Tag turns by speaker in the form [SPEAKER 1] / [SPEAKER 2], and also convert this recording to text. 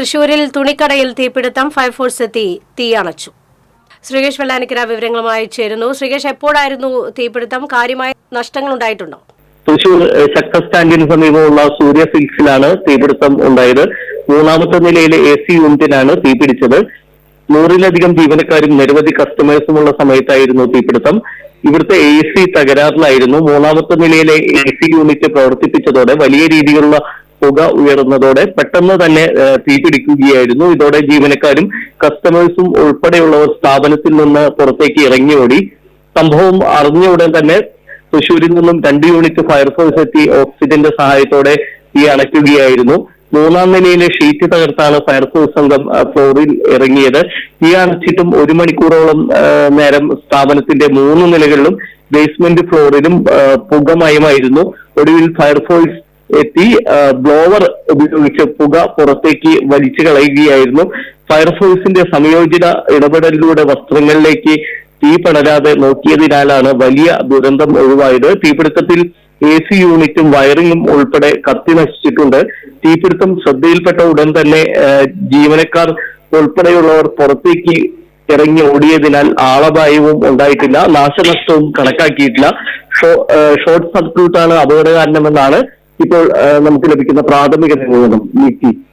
[SPEAKER 1] തൃശൂരിൽ തുണിക്കടയിൽ തീപിടുത്തം ഫയർഫോഴ്സ് എത്തി തീയണച്ചു ശ്രീകേഷ് വെള്ളാനിക്കര വിവരങ്ങളുമായി ചേരുന്നു. ശ്രീകേഷ് എപ്പോഴായിരുന്നു തീപിടുത്തം? കാര്യമായ നഷ്ടങ്ങൾ ഉണ്ടായിട്ടുണ്ടോ
[SPEAKER 2] തൃശൂർ ശക്ത സ്റ്റാൻഡിന് സമീപമുള്ള സൂര്യ സിൽക്സിലാണ് തീപിടുത്തം ഉണ്ടായത്. മൂന്നാമത്തെ നിലയിലെ എ സി യൂണിറ്റിനാണ് തീപിടിച്ചത്. നൂറിലധികം ജീവനക്കാരും നിരവധി കസ്റ്റമേഴ്സുമുള്ള സമയത്തായിരുന്നു തീപിടുത്തം. ഇവിടുത്തെ എ സി തകരാറിലായിരുന്നു. മൂന്നാമത്തെ നിലയിലെ എ സി യൂണിറ്റ് പ്രവർത്തിപ്പിച്ചതോടെ വലിയ രീതിയിലുള്ള പുക ഉയർന്നതോടെ പെട്ടെന്ന് തന്നെ തീപിടിക്കുകയായിരുന്നു. ഇതോടെ ജീവനക്കാരും കസ്റ്റമേഴ്സും ഉൾപ്പെടെയുള്ളവർ സ്ഥാപനത്തിൽ നിന്ന് പുറത്തേക്ക് ഇറങ്ങിയോടി. സംഭവം അറിഞ്ഞ ഉടൻ തന്നെ തൃശൂരിൽ നിന്നും രണ്ട് യൂണിറ്റ് ഫയർഫോഴ്സ് എത്തി ഓക്സിജന്റെ സഹായത്തോടെ തീ അണയ്ക്കുകയായിരുന്നു. മൂന്നാം നിലയിലെ ഷീറ്റ് തകർത്താണ് ഫയർഫോഴ്സ് സംഘം ഫ്ലോറിൽ ഇറങ്ങിയത്. തീ അണച്ചിട്ടും ഒരു മണിക്കൂറോളം നേരം സ്ഥാപനത്തിന്റെ മൂന്ന് നിലകളിലും ബേസ്മെന്റ് ഫ്ലോറിലും പുകമയമായിരുന്നു ഒടുവിൽ ഫയർഫോഴ്സ് എത്തി ബ്ലോവർ ഉപയോഗിച്ച് പുക പുറത്തേക്ക് വലിച്ചു കളയുകയായിരുന്നു. ഫയർഫോഴ്സിന്റെ സംയോജിത ഇടപെടലിലൂടെ വസ്ത്രങ്ങളിലേക്ക് തീ പടരാതെ നോക്കിയതിനാലാണ് വലിയ ദുരന്തം ഒഴിവായത്. തീപിടുത്തത്തിൽ എ സി യൂണിറ്റും വയറിങ്ങും ഉൾപ്പെടെ കത്തി നശിച്ചിട്ടുണ്ട്. തീപിടുത്തം ശ്രദ്ധയിൽപ്പെട്ട ഉടൻ തന്നെ ജീവനക്കാർ ഉൾപ്പെടെയുള്ളവർ പുറത്തേക്ക് ഇറങ്ങി ഓടിയതിനാൽ ആളപായവും ഉണ്ടായിട്ടില്ല നാശനഷ്ടവും കണക്കാക്കിയിട്ടില്ല. ഷോർട്ട് സർക്യൂട്ടാണ് അപകട കാരണമെന്നാണ് ഇപ്പോൾ നമുക്ക് ലഭിക്കുന്ന പ്രാഥമിക നിഗമനം നീക്കി.